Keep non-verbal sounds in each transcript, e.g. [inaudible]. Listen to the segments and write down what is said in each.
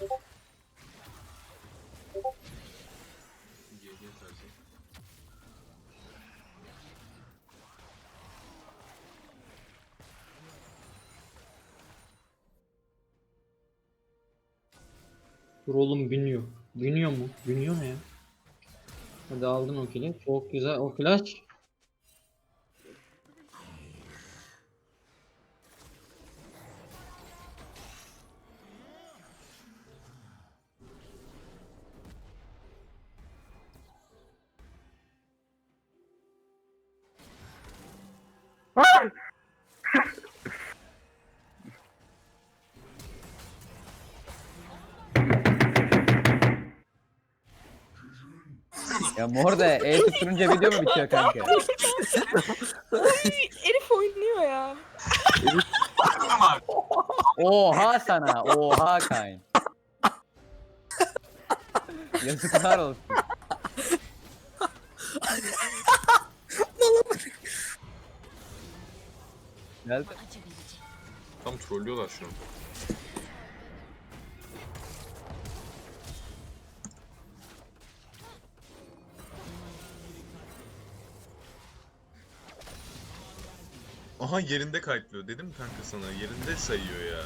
GG tarzı. Dur oğlum biniyor. Biniyor mu? Biniyor ne ya? Hadi aldın o kili. Çok güzel. O flash. Ya Morde E tutturunca video mu bitiyor kanka? Elif oynuyor ya. Oha sana. Oha Kayn. Yazıklar olsun. Geldi. Tam trollüyorlar şunu. Aha yerinde kayıtlıyor. Dedim kanka sana yerinde sayıyor ya.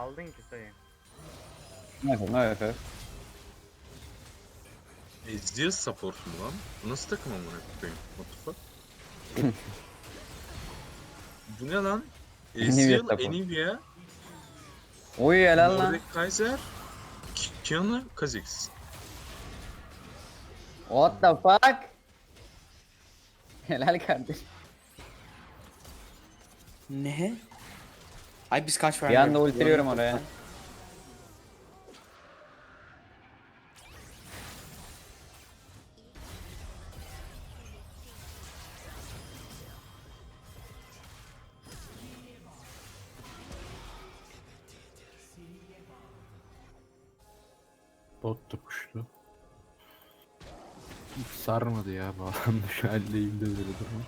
Aldın ki sayı. Ne yapayım? Ne yapayım? Ezreal support mu lan? Bu nasıl takım amına koyayım? What the fuck? [laughs] Bu ne lan? Ezreal, support. Nvidia, Oy helal lan. Mordekaiser, Ki- Kiana, Kha'Zix. What the fuck? Helal kardeşim. Ne? Ay biz kaç Bir vermiyoruz? anda ultiliyorum oraya. Bot da kuştu. Hiç sarmadı ya bağlanmış [laughs] haldeyim de böyle durma.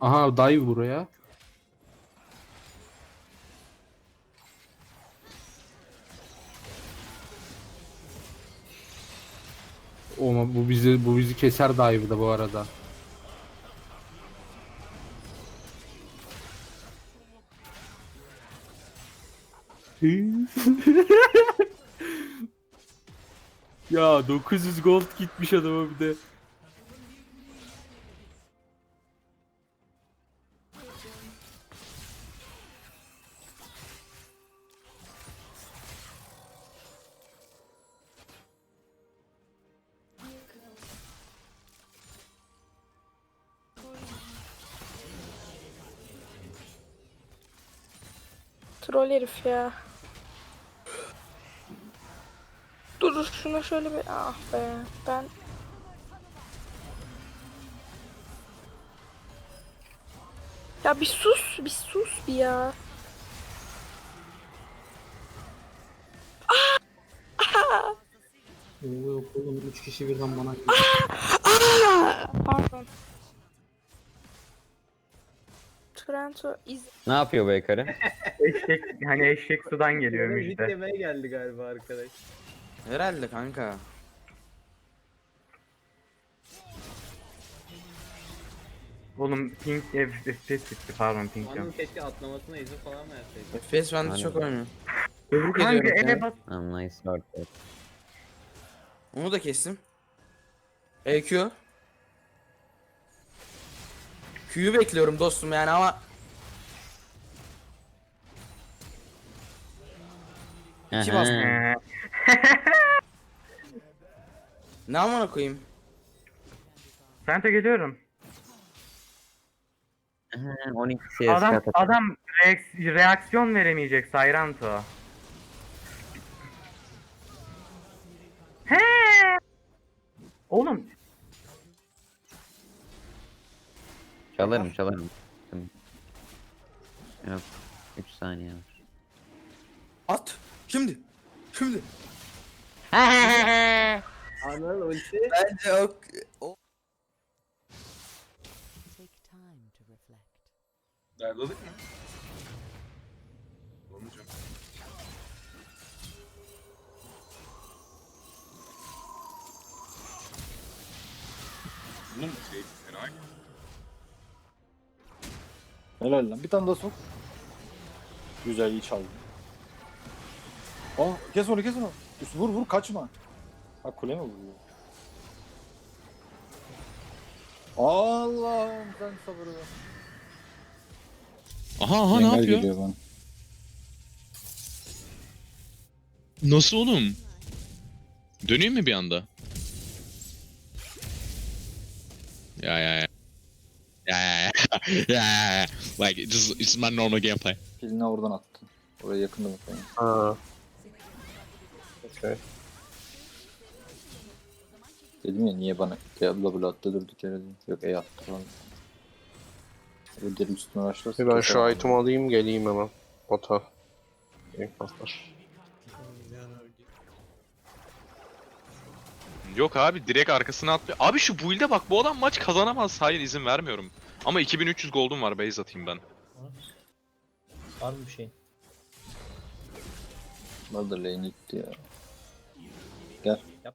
Aha dive buraya. Ama bu bizi bu bizi keser dive'da bu arada. [laughs] ya 900 gold gitmiş adama bir de. Troll herif ya. Dur şuna şöyle bir ah be ben Ya bir sus, bir sus bir ya. Yok oğlum 3 kişi birden bana Pardon. Trento iz Ne yapıyor bu yukarı? Eşek hani eşek sudan geliyor müjde. demeye geldi galiba arkadaş. Herhalde kanka. Oğlum pink ev FPS gitti pardon pink diyorum. keşke atlamasına izin falan verseydi. FPS bende Aynen. çok oynuyor. Tebrik Kanka ediyorum ele seni. bas. Tamam nice work. Onu da kestim. EQ. Q'yu bekliyorum dostum yani ama İki bastım. Ee, ne amına koyayım? Sente geliyorum. Hı, 12 CS Adam atar. adam reaks- reaksiyon veremeyecek Sayranto. He. Oğlum Çalarım çalarım. Yok. 3 saniye var. At. Şimdi. Şimdi. Anıl ulti. Bence o, o Take time to reflect. Derladık mı? Olmayacak. Bunun şey fena ki. Helal lan. Bir tane daha sok. Güzel iyi çaldın. Aa kes onu kes onu. Üst, vur vur kaçma. Ha kule mi vuruyor? Allah'ım sen sabır ver. Aha aha ne yapıyor? geliyor bana. Nasıl oğlum? Döneyim mi bir anda? Ya ya ya. Ya ya ya. [laughs] ya ya ya. Like just it's my normal gameplay. Pilini oradan attı. Oraya yakında muhtemelen. Ha. Okay. Dedim ya niye bana Diablo bile attı durduk yere diye. Yok E attı falan. Deli üstüne başlarsa. Ben keser şu item alayım geleyim hemen. Bota. Enkazlar. Yok abi direkt arkasına atlıyor. Abi şu build'e bak bu adam maç kazanamaz. Hayır izin vermiyorum. Ama 2300 gold'um var base atayım ben. Var mı bir şey? Var da lane gitti ya.